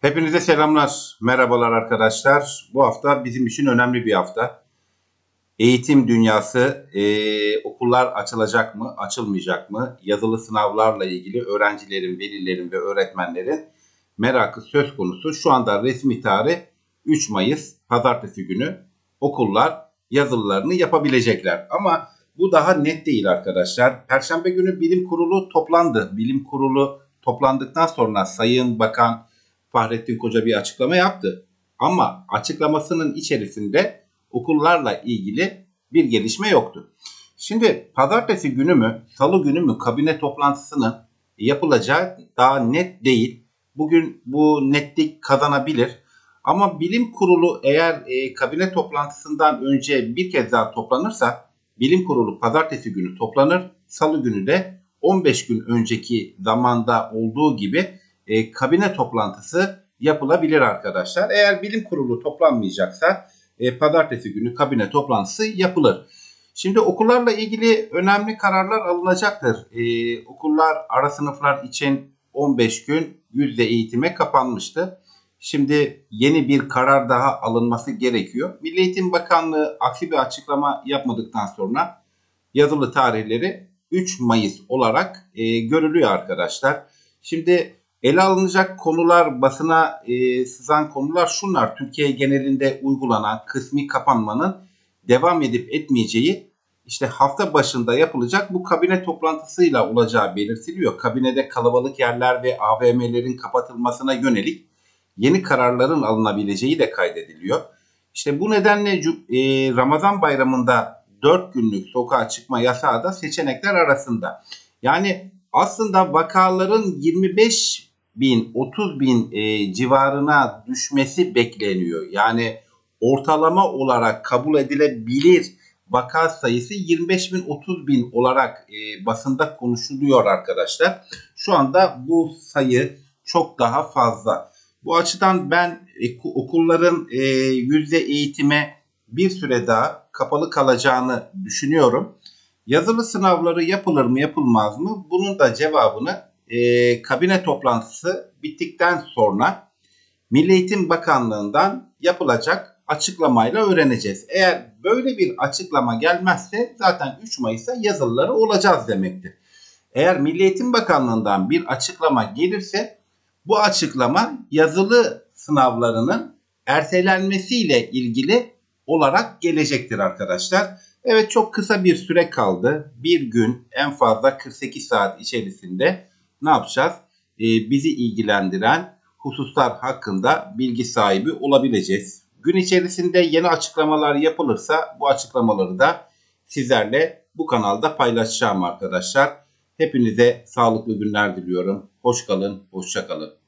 Hepinize selamlar, merhabalar arkadaşlar. Bu hafta bizim için önemli bir hafta. Eğitim dünyası, e, okullar açılacak mı, açılmayacak mı? Yazılı sınavlarla ilgili öğrencilerin, velilerin ve öğretmenlerin merakı söz konusu. Şu anda resmi tarih 3 Mayıs, pazartesi günü okullar yazılılarını yapabilecekler. Ama bu daha net değil arkadaşlar. Perşembe günü bilim kurulu toplandı. Bilim kurulu toplandıktan sonra Sayın Bakan Fahrettin Koca bir açıklama yaptı. Ama açıklamasının içerisinde okullarla ilgili bir gelişme yoktu. Şimdi pazartesi günü mü, salı günü mü kabine toplantısının yapılacağı daha net değil. Bugün bu netlik kazanabilir. Ama bilim kurulu eğer e, kabine toplantısından önce bir kez daha toplanırsa bilim kurulu pazartesi günü toplanır. Salı günü de 15 gün önceki zamanda olduğu gibi e, kabine toplantısı yapılabilir arkadaşlar. Eğer bilim kurulu toplanmayacaksa e, pazartesi günü kabine toplantısı yapılır. Şimdi okullarla ilgili önemli kararlar alınacaktır. E, okullar ara sınıflar için 15 gün yüzde eğitime kapanmıştı. Şimdi yeni bir karar daha alınması gerekiyor. Milli Eğitim Bakanlığı aksi bir açıklama yapmadıktan sonra yazılı tarihleri 3 Mayıs olarak e, görülüyor arkadaşlar. Şimdi ele alınacak konular basına e, sızan konular şunlar. Türkiye genelinde uygulanan kısmi kapanmanın devam edip etmeyeceği işte hafta başında yapılacak bu kabine toplantısıyla olacağı belirtiliyor. Kabinede kalabalık yerler ve AVM'lerin kapatılmasına yönelik yeni kararların alınabileceği de kaydediliyor. İşte bu nedenle e, Ramazan bayramında 4 günlük sokağa çıkma yasağı da seçenekler arasında. Yani aslında vakaların 25 bin 30 bin e, civarına düşmesi bekleniyor. Yani ortalama olarak kabul edilebilir vaka sayısı 25 bin 30 bin olarak e, basında konuşuluyor arkadaşlar. Şu anda bu sayı çok daha fazla. Bu açıdan ben e, okulların e, yüzde eğitime bir süre daha kapalı kalacağını düşünüyorum. Yazılı sınavları yapılır mı yapılmaz mı? Bunun da cevabını e, kabine toplantısı bittikten sonra Milli Eğitim Bakanlığı'ndan yapılacak açıklamayla öğreneceğiz. Eğer böyle bir açıklama gelmezse zaten 3 Mayıs'a yazılıları olacağız demektir. Eğer Milli Eğitim Bakanlığı'ndan bir açıklama gelirse bu açıklama yazılı sınavlarının ertelenmesiyle ilgili olarak gelecektir arkadaşlar. Evet çok kısa bir süre kaldı. Bir gün en fazla 48 saat içerisinde ne yapacağız? Ee, bizi ilgilendiren hususlar hakkında bilgi sahibi olabileceğiz. Gün içerisinde yeni açıklamalar yapılırsa bu açıklamaları da sizlerle bu kanalda paylaşacağım arkadaşlar. Hepinize sağlıklı günler diliyorum. Hoş kalın, hoşça kalın.